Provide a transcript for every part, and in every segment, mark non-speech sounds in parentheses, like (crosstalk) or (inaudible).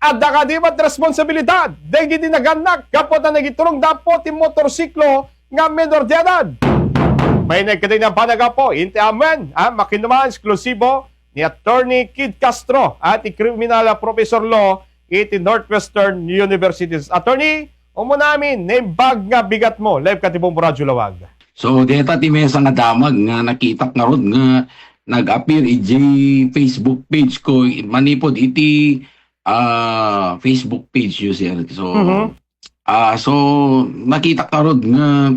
at nakadimat responsibilidad dahil hindi naganak kapot na nagitulong dapo ti motorsiklo nga menor de edad. May nagkatay na panaga po, inti amen, ah, makinuman eksklusibo ni Attorney Kid Castro at ni Criminal Professor Law iti Northwestern University. Attorney, umo namin, name bag nga bigat mo, live katibong Radyo Lawag. So, deta ti mesa nga damag nga nakita nga rod nga nag-appear iti Facebook page ko manipod iti ah, Facebook page yo sir. So, Mhm. ah so nakita ka rod nga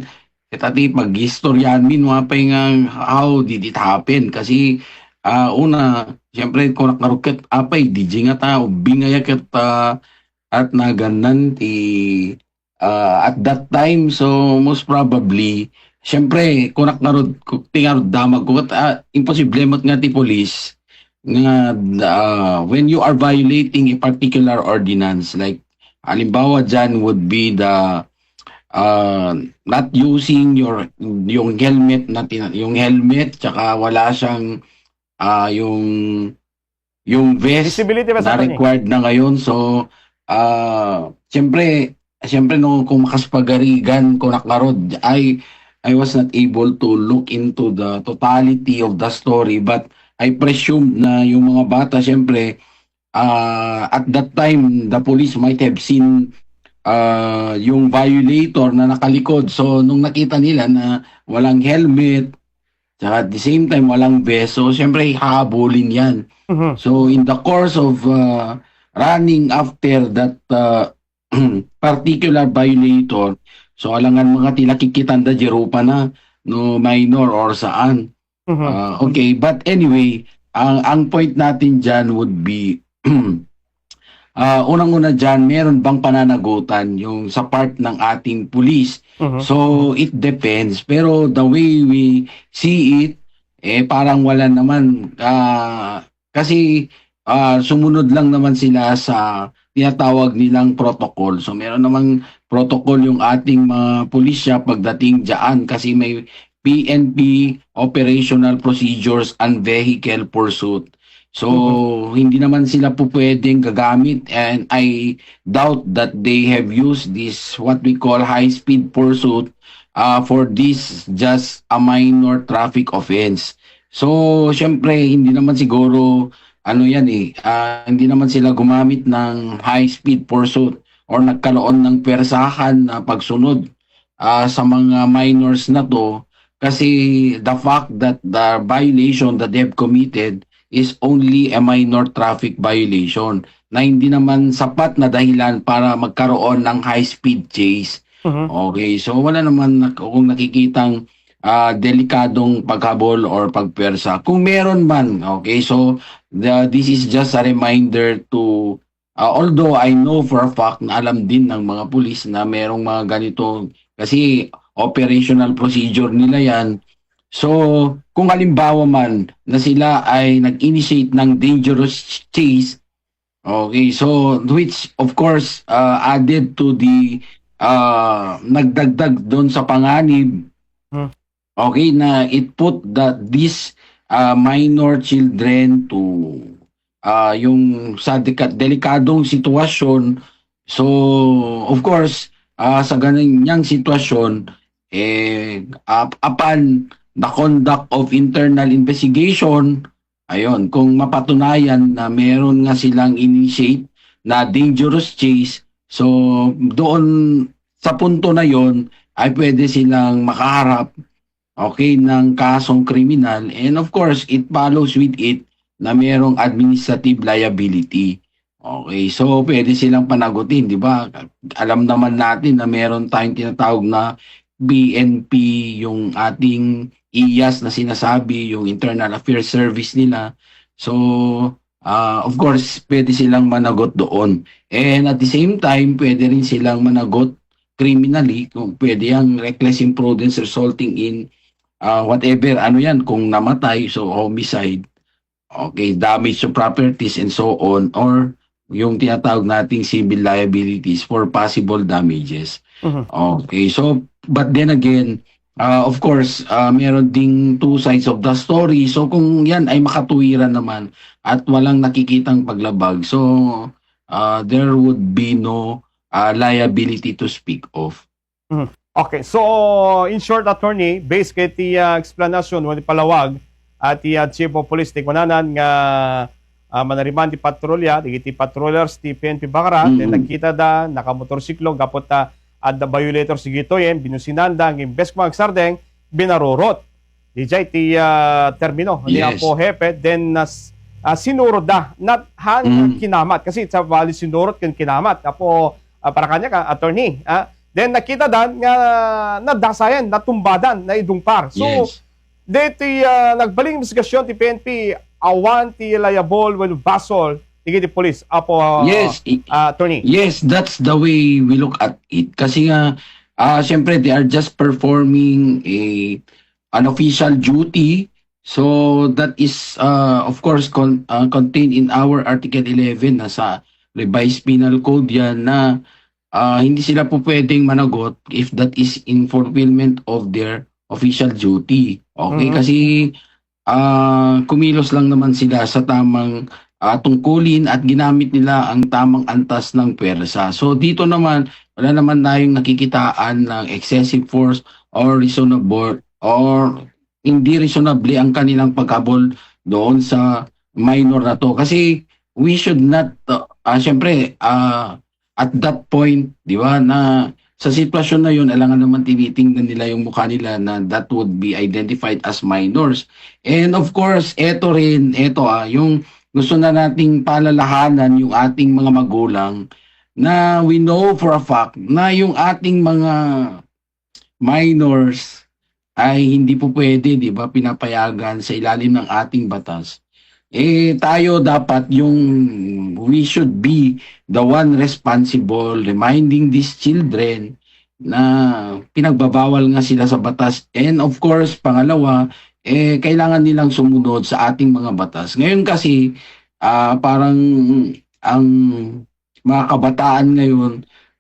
kita ti pag-istoryan min mapay nga how did it happen kasi ah, una syempre kung nakaruket apay DJ nga ta bingaya ket ah, at naganan ti ah, at that time so most probably Siyempre, kunak na rod, tingarod damag ko, uh, imposible mat nga ti police nga ah, when you are violating a particular ordinance, like halimbawa dyan would be the uh, not using your yung helmet na yung helmet tsaka wala siyang ah, yung yung vest na required na ngayon. So, ah siyempre, siyempre no, kung makaspagarigan ko nakarod, I, I was not able to look into the totality of the story, but I presume na yung mga bata, siyempre, ah at that time, the police might have seen ah yung violator na nakalikod. So, nung nakita nila na walang helmet, at the same time, walang vest, so, siyempre, hahabulin yan. Mhm. So in the course of uh, running after that uh, (clears throat) particular violator, so alangan mga tilakikitan da jerupa na no minor or saan. Mhm. Uh, okay, but anyway, ang ang point natin diyan would be uh, (clears throat) unang-una diyan, meron bang pananagutan yung sa part ng ating police Mhm. So it depends pero the way we see it eh parang wala naman ah, kasi ah, sumunod lang naman sila sa tinatawag nilang protocol. So meron namang protocol yung ating mga pulisya pagdating diyan kasi may PNP operational procedures and vehicle pursuit. So hindi naman sila po pwedeng gagamit and I doubt that they have used this what we call high speed pursuit uh, for this just a minor traffic offense. So syempre hindi naman siguro ano yan eh ah, hindi naman sila gumamit ng high speed pursuit or nagkaroon ng persahan na pagsunod ah, sa mga minors na to kasi the fact that the violation that they have committed is only a minor traffic violation na hindi naman sapat na dahilan para magkaroon ng high-speed chase. Mhm. Okay, so wala naman kung nakikitang ah, delikadong paghabol or pagpersa. Kung meron man, okay, so the, this is just a reminder to, ah, although I know for a fact na alam din ng mga pulis na merong mga ganito, kasi operational procedure nila yan, So, kung halimbawa man na sila ay nag-initiate ng dangerous chase, okay, so which of course uh, added to the uh, nagdagdag doon sa panganib, Hmm. okay, na it put that these uh, minor children to uh, yung sa delikadong sitwasyon. So, of course, uh, sa ganyang sitwasyon, eh, up, upon the conduct of internal investigation, ayun, kung mapatunayan na meron nga silang initiate na dangerous chase, so doon sa punto na yon ay pwede silang makaharap okay ng kasong kriminal and of course it follows with it na merong administrative liability. Okay, so pwede silang panagutin, di ba? Alam naman natin na meron tayong tinatawag na BNP, yung ating IAS na sinasabi, yung Internal Affairs Service nila. So, ah, of course, pwede silang managot doon. And at the same time, pwede rin silang managot criminally, kung pwede yung reckless imprudence resulting in ah, whatever, ano yan, kung namatay, so homicide, okay, damage to properties and so on, or yung tinatawag nating civil liabilities for possible damages. Mhm. Okay, so but then again, uh, of course, uh, meron ding two sides of the story. So kung yan ay makatuwiran naman at walang nakikitang paglabag, so uh, there would be no uh, liability to speak of. Okay, so in short, attorney, based kay ti uh, explanation wani palawag at ti uh, Chief of Police ti kunanan nga uh, manariman ti patrolya, ti patrollers ti PNP Bakara, Mhm. then nakita da nakamotorsiklo gapot ta at the violator si Gitoyen, binusinanda ang imbes magsardeng, binarurot. Jay ti uh, termino ni Yes. Apo Hepe, then nas uh, sinurot da, not han Mm. kinamat. Kasi sa valley sinurot kan kinamat. Apo, uh, para kanya ka, attorney. ah. Then nakita dan nga nadasayan, natumbadan, na idungpar. So, yes. dito uh, nagbaling investigasyon ti PNP, awan ti liable when basol, ti ti police. Apo, uh, yes, uh, attorney. Yes, that's the way we look at it. Kasi nga, ah syempre, they are just performing a an official duty. So, that is, uh, of course, con- uh, contained in our Article 11 na sa revised penal code yan na ah, hindi sila po pwedeng managot if that is in fulfillment of their official duty. Okay? Mhm. Kasi ah kumilos lang naman sila sa tamang ah, tungkulin at ginamit nila ang tamang antas ng pwersa. So dito naman, wala naman tayong nakikitaan ng excessive force or reasonable or hindi reasonably ang kanilang pagkabol doon sa minor na to. Kasi we should not, uh, ah, syempre, ah, at that point, di ba, na sa sitwasyon na yun, alangan naman tinitingnan nila yung mukha nila na that would be identified as minors. And of course, eto rin, eto ah, yung gusto na nating palalahanan yung ating mga magulang na we know for a fact na yung ating mga minors ay hindi po pwede, di ba, pinapayagan sa ilalim ng ating batas. Eh, tayo dapat yung we should be the one responsible reminding these children na pinagbabawal nga sila sa batas. And of course, pangalawa, eh, kailangan nilang sumunod sa ating mga batas. Ngayon kasi, ah, parang ang mga kabataan ngayon,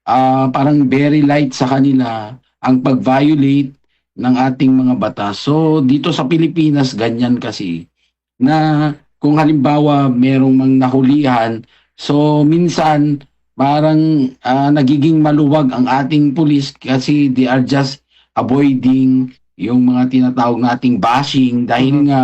ah, parang very light sa kanila ang pag-violate ng ating mga batas. So, dito sa Pilipinas, ganyan kasi, na kung halimbawa merong mang nahulihan, so minsan parang ah, nagiging maluwag ang ating pulis kasi they are just avoiding yung mga tinatawag nating bashing dahil Mhm. nga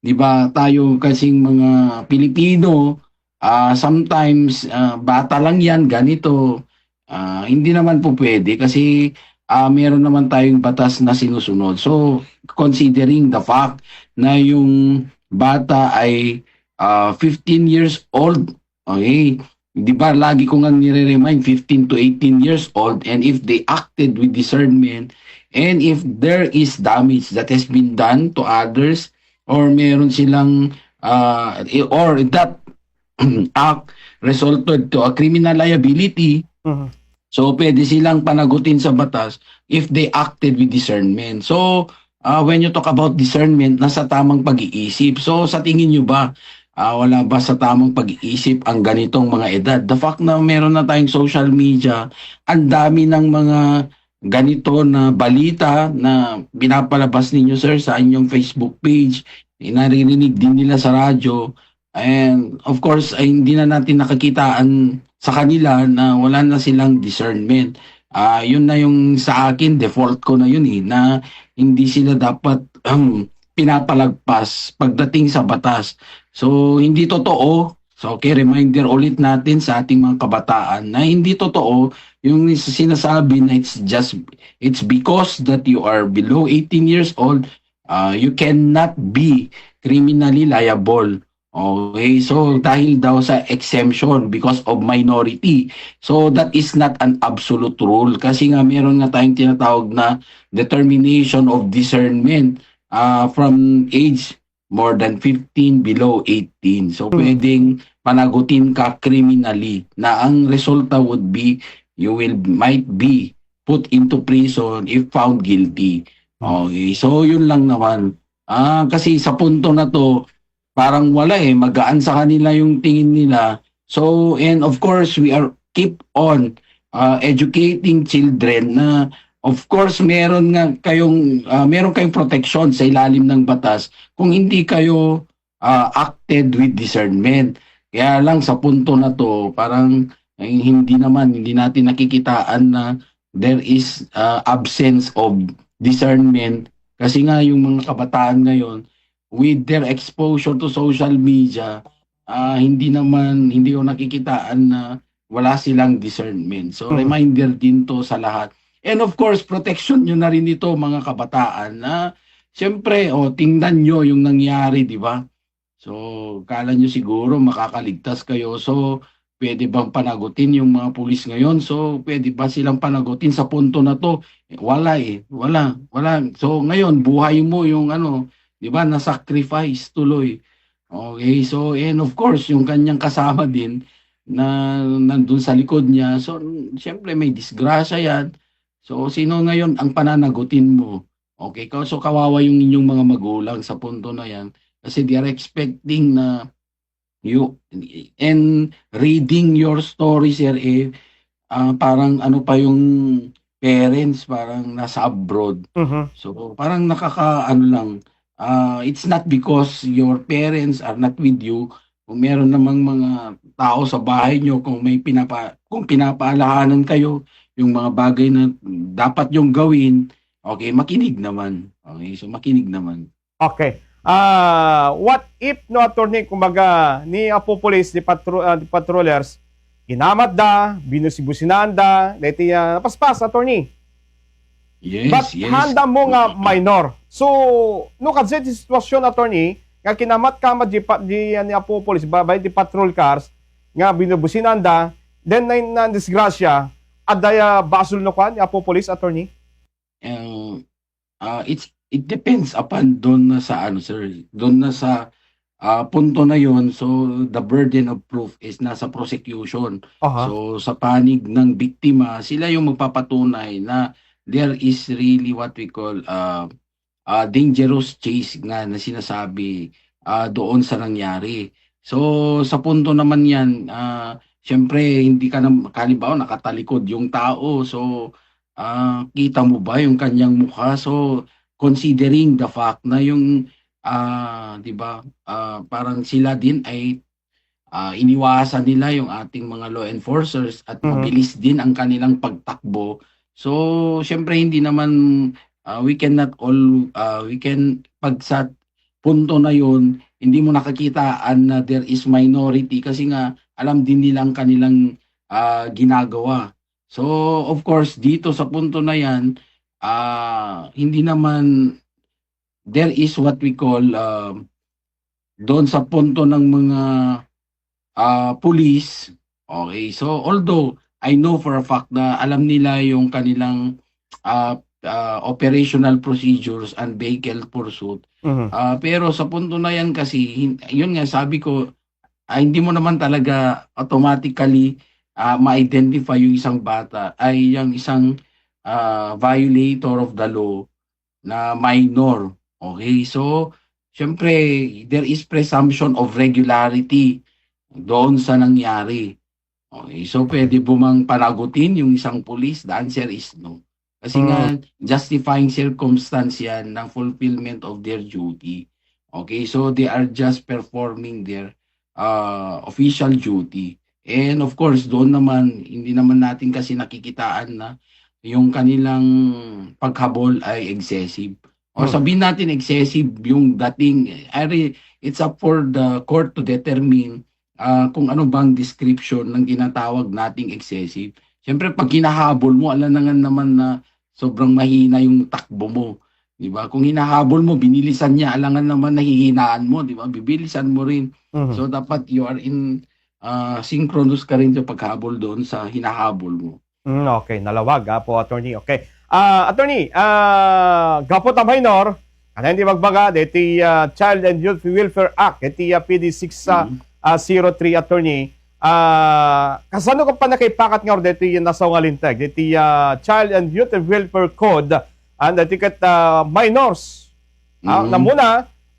'di ba tayo kasing mga Pilipino ah, sometimes ah, bata lang yan ganito. Ah, hindi naman po pwede kasi ah, meron naman tayong batas na sinusunod. So considering the fact na yung bata ay ah, 15 years old okay? Di ba lagi ko nga nire-remind 15 to 18 years old and if they acted with discernment and if there is damage that has been done to others or meron silang uh, or that (clears throat) act resulted to a criminal liability Mhm. so pwede silang panagutin sa batas if they acted with discernment. So uh, when you talk about discernment nasa tamang pag-iisip. So sa tingin nyo ba ah, wala ba sa tamang pag-iisip ang ganitong mga edad? The fact na meron na tayong social media ang dami ng mga ganito na balita na pinapalabas ninyo sir sa inyong Facebook page, eh, naririnig din nila sa radyo. And of course, ay hindi na natin nakakitaan sa kanila na wala na silang discernment. Ah, yun na yung sa akin default ko na yun eh na hindi sila dapat um, (clears throat) pinapalagpas pagdating sa batas. So hindi totoo. So okay, reminder ulit natin sa ating mga kabataan na hindi totoo yung sinasabi na it's just it's because that you are below 18 years old uh, you cannot be criminally liable. Okay so dahil daw sa exemption because of minority. So that is not an absolute rule kasi nga meron nga tayong tinatawag na determination of discernment uh, from age more than 15 below 18 so Hmm. pwedeng panagutin ka criminally na ang resulta would be you will might be put into prison if found guilty. Okay, so yun lang naman. Ah, kasi sa punto na to, parang wala eh, magaan sa kanila yung tingin nila. So, and of course, we are keep on uh, educating children na of course meron nga kayong ah, meron kayong protection sa ilalim ng batas kung hindi kayo ah, acted with discernment. Kaya lang sa punto na to, parang eh, hindi naman, hindi natin nakikitaan na there is uh, absence of discernment kasi nga yung mga kabataan ngayon with their exposure to social media ah, hindi naman hindi ko nakikitaan na wala silang discernment. So Mhm. reminder din to sa lahat. And of course, protection nyo na rin ito mga kabataan na siyempre, oh, tingnan nyo yung nangyari, di ba? So, kala nyo siguro makakaligtas kayo. So, pwede bang panagutin yung mga pulis ngayon? So, pwede ba silang panagutin sa punto na to? Eh, wala eh. Wala. Wala. So, ngayon, buhay mo yung ano, di ba, na-sacrifice tuloy. Okay, so, and of course, yung kanyang kasama din, na nandun sa likod niya. So, siyempre may disgrasya yan. So, sino ngayon ang pananagutin mo? Okay, ka- so kawawa yung inyong mga magulang sa punto na yan. Kasi they are expecting na you, and reading your stories here, eh, ah, parang ano pa yung parents, parang nasa abroad. Mhm. So parang nakaka ano lang ah, it's not because your parents are not with you kung meron namang mga tao sa bahay nyo kung may pinapa kung pinapaalahanan kayo yung mga bagay na dapat yung gawin okay makinig naman okay so makinig naman Okay. Ah, what if no attorney kumbaga ni Apo Police di, patro, ah, di patrollers ginamat da, binusibusinan da, deti uh, paspas attorney. yes But yes handa mo nga minor. So, no kadse di sitwasyon attorney nga kinamat ka ma di, di ah, ni Apo Police babay di patrol cars nga binubusinan da, then na, na disgrasya adaya basul no ni Apo Police attorney. uh, uh, it's it depends upon doon na sa ano sir doon na sa ah, punto na yon so the burden of proof is nasa prosecution Aha. So sa panig ng biktima, sila yung magpapatunay na there is really what we call uh, uh, dangerous chase nga na sinasabi uh, doon sa nangyari. So sa punto naman yan, uh, syempre hindi ka na, kalimbawa nakatalikod yung tao. So ah, kita mo ba yung kanyang mukha? So considering the fact na yung ah, 'di ba? ah, parang sila din ay ah, iniwasan nila yung ating mga law enforcers at Mhm. mabilis din ang kanilang pagtakbo. So, syempre hindi naman ah, we cannot all ah, we can pag sa punto na yun, hindi mo nakakitaan na there is minority kasi nga alam din nila ang kanilang ah, ginagawa. So, of course, dito sa punto na yan, ah, hindi naman there is what we call um, doon sa punto ng mga ah police. Okay, so although I know for a fact na alam nila yung kanilang ah, ah, operational procedures and vehicle pursuit, Mhm. ah, pero sa punto na yan kasi, yun nga sabi ko, ah, hindi mo naman talaga automatically ah, ma-identify yung isang bata ay yung isang ah, violator of the law na minor. Okay, so syempre there is presumption of regularity doon sa nangyari. Okay, so pwede bumang panagutin yung isang police? The answer is no. Kasi nga, justifying circumstance yan ng fulfillment of their duty. Okay, so they are just performing their uh, official duty. And of course, doon naman, hindi naman natin kasi nakikitaan na yung kanilang paghabol ay excessive. O Hmm. sabihin natin excessive yung dating, re- it's up for the court to determine ah, kung ano bang description ng ginatawag nating excessive. Siyempre, pag hinahabol mo, alam na nga naman na sobrang mahina yung takbo mo. Di ba? Kung hinahabol mo, binilisan niya, alangan naman nahihinaan mo, di ba? Bibilisan mo rin. Mhm. So, dapat you are in ah, synchronous ka rin sa paghabol doon sa hinahabol mo. Mm, okay, nalawag ha po, attorney. Okay. Ah, attorney, ah, gapot ang minor, ano hindi magbaga, deti ah, Child and Youth Welfare Act, deti uh, PD 603 Mhm. attorney, ah, kasano ka pa nakaipakat nga or deti yung nasa ngalintag, deti ah, Child and Youth Welfare Code, and deti kat ah, minors. Ah, Mhm. na muna,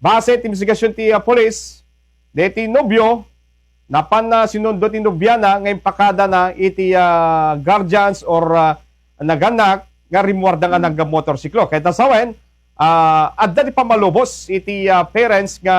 base ti investigasyon ti ah, police, deti nobyo, napan na sinundo ti nobyana ngayon pakada na iti ah, guardians or ah, naganak nga rimwarda nga nag motorsiklo. Kaya tasawen, ah adda di pamalubos iti ah, parents nga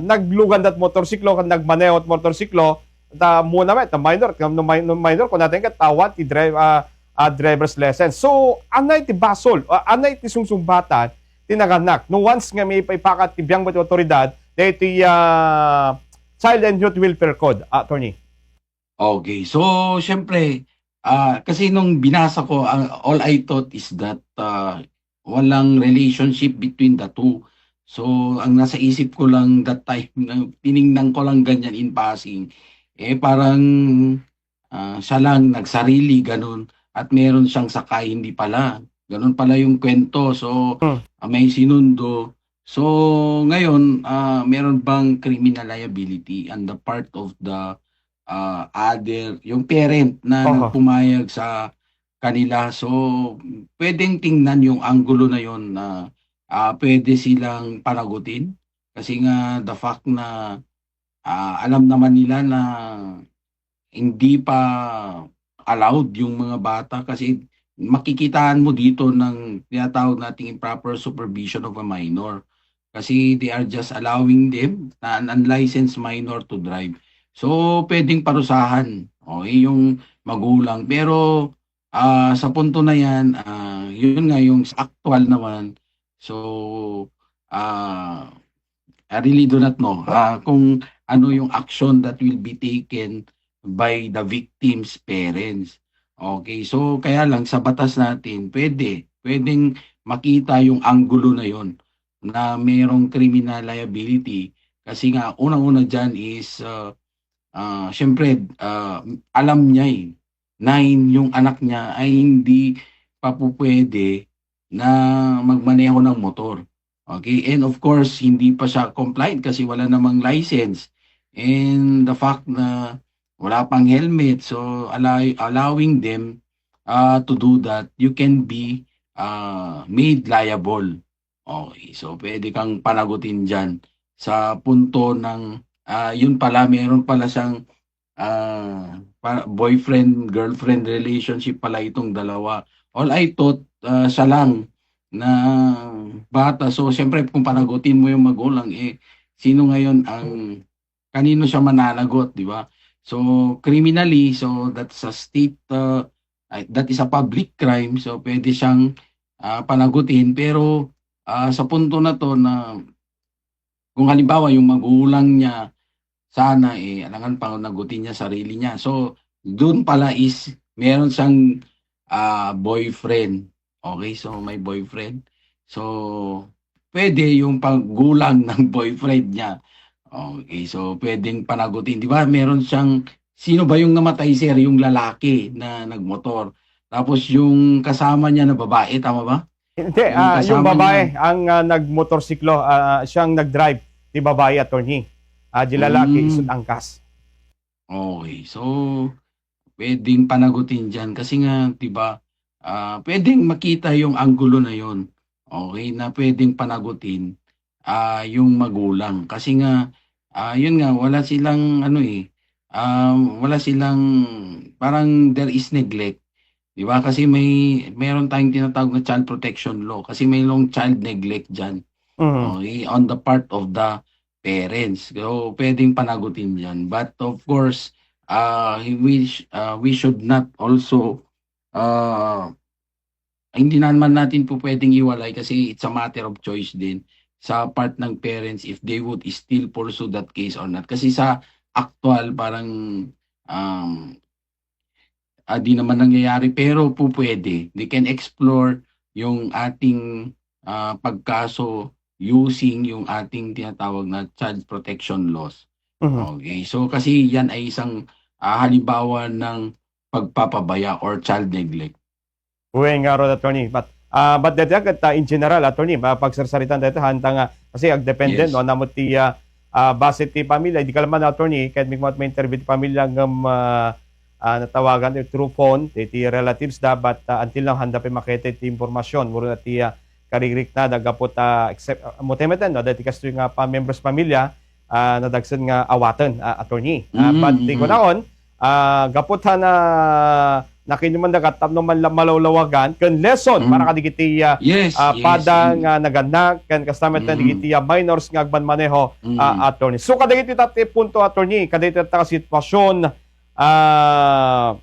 naglugan dat motorsiklo kan nagmaneho at motorsiklo ta muna met minor kam no minor, minor ko natin kat tawat ti drive ah, ah, driver's license. So anay ti basol ah, anay ti sungsumbatan tinaganak. No once nga may paipakat ti biyang ti otoridad dati ah, child and youth welfare code attorney. Okay, so syempre, ah kasi nung binasa ko, ang all I thought is that ah, walang relationship between the two. So, ang nasa isip ko lang that time, (laughs) na tiningnan ko lang ganyan in passing, eh parang ah, siya lang nagsarili, ganun, at meron siyang sakay, hindi pala. Ganun pala yung kwento. So, Hmm. may sinundo. So, ngayon, ah, meron bang criminal liability on the part of the ah, other, yung parent na Oho. nagpumayag sa kanila. So, pwedeng tingnan yung anggulo na yon na ah, pwede silang panagutin. Kasi nga, the fact na ah, alam naman nila na hindi pa allowed yung mga bata kasi makikitaan mo dito ng tinatawag nating improper supervision of a minor. Kasi they are just allowing them na an unlicensed minor to drive. So, pwedeng parusahan okay, yung magulang. Pero ah, sa punto na yan, ah, yun nga yung actual naman. So, ah, I really do not know ah, kung ano yung action that will be taken by the victim's parents. Okay, so kaya lang sa batas natin, pwede, pwedeng makita yung anggulo na yon na mayroong criminal liability kasi nga unang-una dyan is uh, ah syempre ah, alam niya eh hin- yung anak niya ay hindi pa po pwede na magmaneho ng motor. Okay, and of course hindi pa siya compliant kasi wala namang license. And the fact na wala pang helmet so allow, allowing them uh, to do that you can be uh, made liable. Okay, so pwede kang panagutin dyan sa punto ng ah, yun pala meron pala siyang ah, pa- boyfriend girlfriend relationship pala itong dalawa. All I thought ah, siya lang na bata. So syempre kung panagutin mo yung magulang eh sino ngayon ang kanino siya mananagot, di ba? So criminally, so that's a state uh, that is a public crime. So pwede siyang ah, panagutin pero ah, sa punto na to na kung halimbawa yung magulang niya sana eh alangan panagutin niya sarili niya. So doon pala is meron siyang ah, boyfriend. Okay, so may boyfriend. So pwede yung paggulang (laughs) ng boyfriend niya. Okay, so pwedeng panagutin. Di ba meron siyang, sino ba yung namatay sir? Yung lalaki na nagmotor. Tapos yung kasama niya na babae, tama ba? Hindi, Yung ah, yung babae ang ah, nagmotorsiklo, ah, siyang nag-drive, di babae attorney. Ah, di lalaki Mm. isut angkas. Okay, so pwedeng panagutin dyan. Kasi nga, di ba, ah, pwedeng makita yung anggulo na yon Okay, na pwedeng panagutin ah yung magulang. Kasi nga, ah yun nga, wala silang, ano eh, um, wala silang, parang there is neglect. Di ba? Kasi may, meron tayong tinatawag na child protection law. Kasi may long child neglect dyan. Mhm. Okay, on the part of the parents. So, pwedeng panagutin yan. But of course, uh, we, sh- uh, we should not also, uh, hindi naman natin po pwedeng iwalay kasi it's a matter of choice din sa part ng parents if they would still pursue that case or not. Kasi sa actual, parang um, ah, di naman nangyayari pero po pwede. They can explore yung ating ah, pagkaso using yung ating tinatawag na child protection laws. Mhm. Okay. So kasi yan ay isang ah, halimbawa ng pagpapabaya or child neglect. Uwe nga ro attorney. But ah but dati agad ah, in general attorney, pagsarsaritan dito hanta nga. Kasi ag dependent Yes. no namot ti ah, ah, base ti pamilya, di kalaman attorney kahit may may interview ti pamilya ngam ah, ah, natawagan ti through phone ti, ti relatives da but ah, until now handa pa makita ti impormasyon. Muro na ti ah, karigrik na dagapot uh, except uh, mutemeten no? Dati kasto nga pa members pamilya ah, nadagsan nga awaten ah, attorney. Ah, Mm, but di ko naon ah, gapot ha na na man la- malawlawagan kan lesson Mm. para kadigiti uh, Yes, uh, yes. padang uh, naganak kan kastamet na Mm. digiti uh, minors nga agban maneho Mm. uh, attorney. So kadagiti tati punto attorney, kadagiti ta sitwasyon ah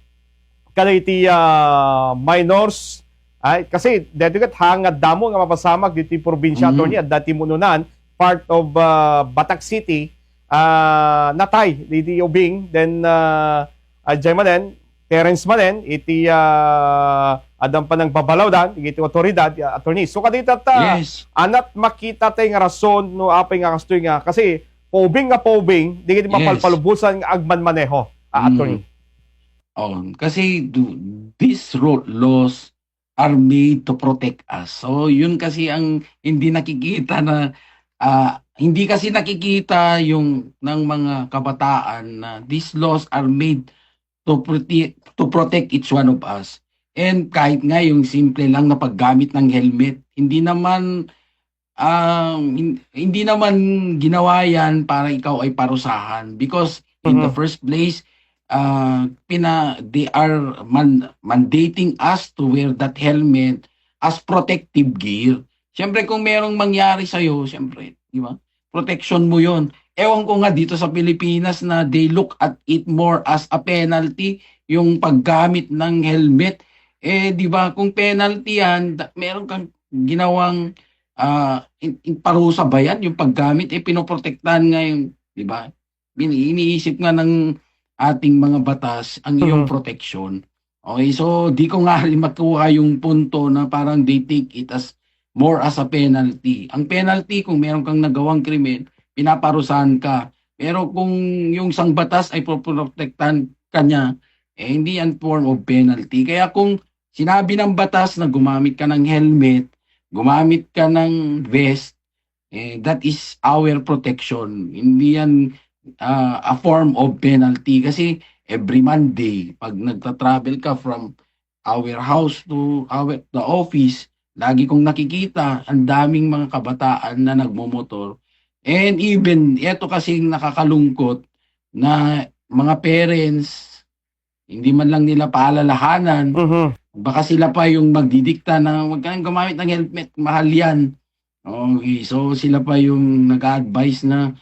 kadagiti uh, minors ay kasi dito kat hangad damo nga mapasamak diti probinsya Mhm. attorney at dati mununan part of uh, Batak City uh, natay diti ubing then uh, adjay manen parents manen iti uh, adam pa ng babalaw dan iti otoridad uh, attorney so kadita ta Yes. anat makita tay nga rason no apay nga kastoy nga kasi pobing nga pobing di kiti Yes. mapalpalubusan nga agman maneho uh, Mm. attorney Oh, kasi do, these ro- laws are made to protect us. So, yun kasi ang hindi nakikita na ah, hindi kasi nakikita yung ng mga kabataan na these laws are made to protect to protect each one of us. And kahit nga yung simple lang na paggamit ng helmet, hindi naman hin- hindi naman ginawa yan para ikaw ay parusahan because in the Mhm. first place uh, pina they are man, mandating us to wear that helmet as protective gear. Siyempre kung merong mangyari sa iyo, siyempre, di ba? Protection mo 'yon. Ewan ko nga dito sa Pilipinas na they look at it more as a penalty yung paggamit ng helmet. Eh di ba kung penalty yan, meron kang ginawang ah, in, in parusa ba yan yung paggamit eh pinoprotektahan nga yung, di ba? Ini- Iniisip nga ng ating mga batas ang iyong Mhm. protection. Okay, so di ko nga makuha yung punto na parang they take it as more as a penalty. Ang penalty kung meron kang nagawang krimen, pinaparusahan ka. Pero kung yung sang batas ay poprotektahan ka niya, eh hindi yan form of penalty. Kaya kung sinabi ng batas na gumamit ka ng helmet, gumamit ka ng vest, eh, that is our protection. Hindi yan ah, a form of penalty kasi every Monday pag nagta-travel ka from our house to our the office lagi kong nakikita ang daming mga kabataan na nagmomotor and even eto kasi nakakalungkot na mga parents hindi man lang nila paalalahanan Mhm. baka sila pa yung magdidikta na huwag ka nang gumamit ng helmet, mahal yan. Okay, so sila pa yung nag-advise na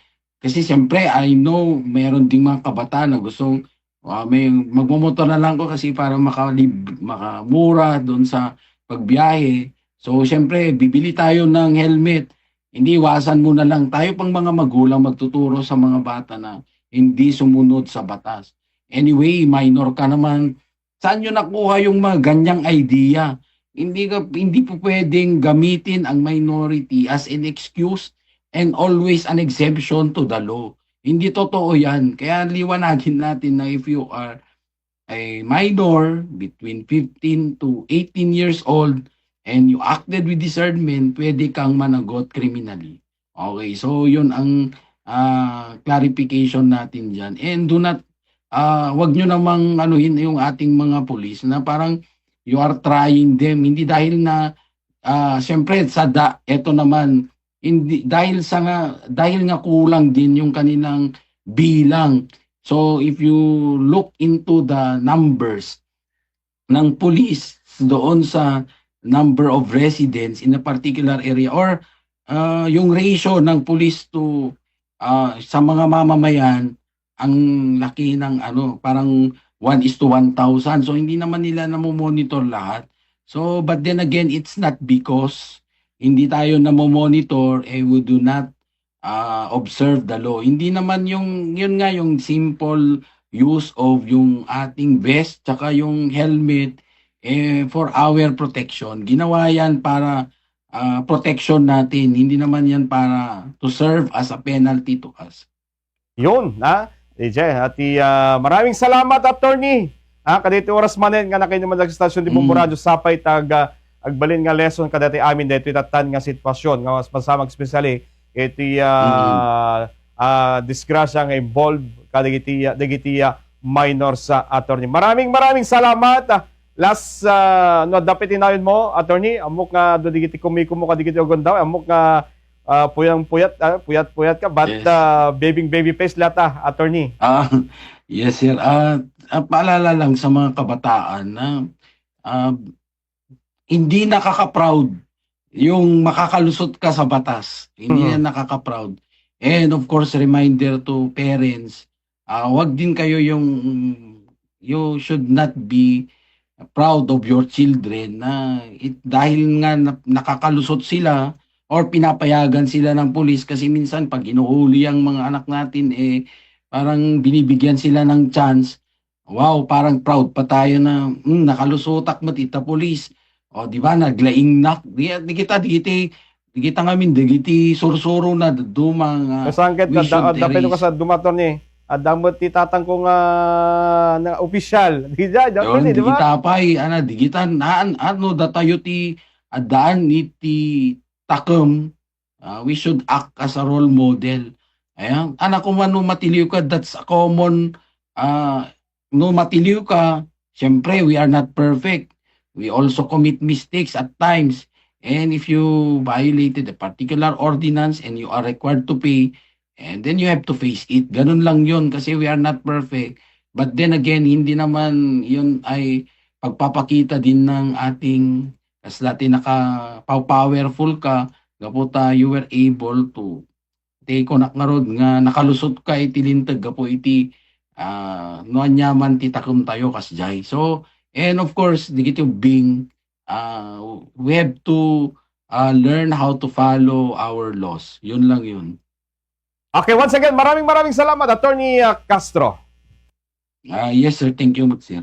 kasi siyempre I know meron ding mga kabataan na gustong ah, may magmomotor na lang ko kasi para makalib, makamura doon sa pagbiyahe. So siyempre bibili tayo ng helmet. Hindi iwasan muna lang tayo pang mga magulang magtuturo sa mga bata na hindi sumunod sa batas. Anyway, minor ka naman, saan nyo nakuha yung mga ganyang idea? Hindi ka hindi po pwedeng gamitin ang minority as an excuse and always an exemption to the law. Hindi totoo 'yan. Kaya liwanagin natin na if you are a minor between 15 to 18 years old and you acted with discernment, pwede kang managot criminally. Okay, so 'yun ang ah, clarification natin diyan. And do not ah wag nyo namang anuhin yung ating mga pulis na parang you are trying them hindi dahil na ah syempre sa da, eto naman hindi dahil sa nga dahil nga kulang din yung kanilang bilang so if you look into the numbers ng police doon sa number of residents in a particular area or ah, yung ratio ng police to ah, sa mga mamamayan ang laki ng ano, parang 1 is to 1,000. So, hindi naman nila namomonitor lahat. So, but then again, it's not because hindi tayo namomonitor, eh, we do not uh, observe the law. Hindi naman yung, yun nga, yung simple use of yung ating vest, tsaka yung helmet, eh, for our protection. Ginawa yan para uh, protection natin. Hindi naman yan para to serve as a penalty to us. Yun, ha? DJ, at uh, maraming salamat, attorney. Ha, kadito oras manen nga nakinuman sa stasyon di Mm. Bumbo Radio sapay tag ah, agbalin nga lesson kadati amin dito itatan nga sitwasyon nga mas pasamag especially iti uh, ah, disgrasya nga involved kadagiti dagiti minor sa attorney. Maraming maraming salamat. Ah, Last uh, no dapat inayon mo attorney amok nga do digiti kumiko mo kadigiti ogondaw amok nga ah, puyang puyat ah, puyat puyat ka but Yes. ah, baby baby face lata attorney. Ah, (laughs) yes sir. Ah, ah, paalala lang sa mga kabataan na ah, hindi nakaka-proud yung makakalusot ka sa batas. Hindi Mhm. yan nakaka-proud. And of course, reminder to parents, ah wag din kayo yung you should not be proud of your children na it, dahil nga na- nakakalusot sila or pinapayagan sila ng pulis kasi minsan pag inuhuli ang mga anak natin eh parang binibigyan sila ng chance. Wow parang proud pa tayo na mm, nakalusotak matita pulis. O di ba naglaing nak di, di kita di kita di kita ngamin di kita sursuro na dumang ah, Kasangkit ka, da, dapito ka sa dumaton ni. At damot ti tatang kong ah, na opisyal. (laughs) Di dyan, Yun, di ba? kita pay, ano, di kita, naan, ano, datayo ti, adaan ni ti takem, ah, we should act as a role model. Ayan, anak ko man, no matiliw ka, that's a common, ah, no matiliw ka, syempre, we are not perfect. We also commit mistakes at times. And if you violated a particular ordinance and you are required to pay, and then you have to face it. Ganun lang yun kasi we are not perfect. But then again, hindi naman yun ay pagpapakita din ng ating as dati naka powerful ka gaputa you were able to take on nga rod nga nakalusot ka itilintag gapo iti uh, no anyaman ti takum tayo kasjay so and of course kiti being uh, we have to uh, learn how to follow our laws yun lang yun Okay, once again, maraming maraming salamat, Attorney ah, Castro. Ah, yes sir thank you much sir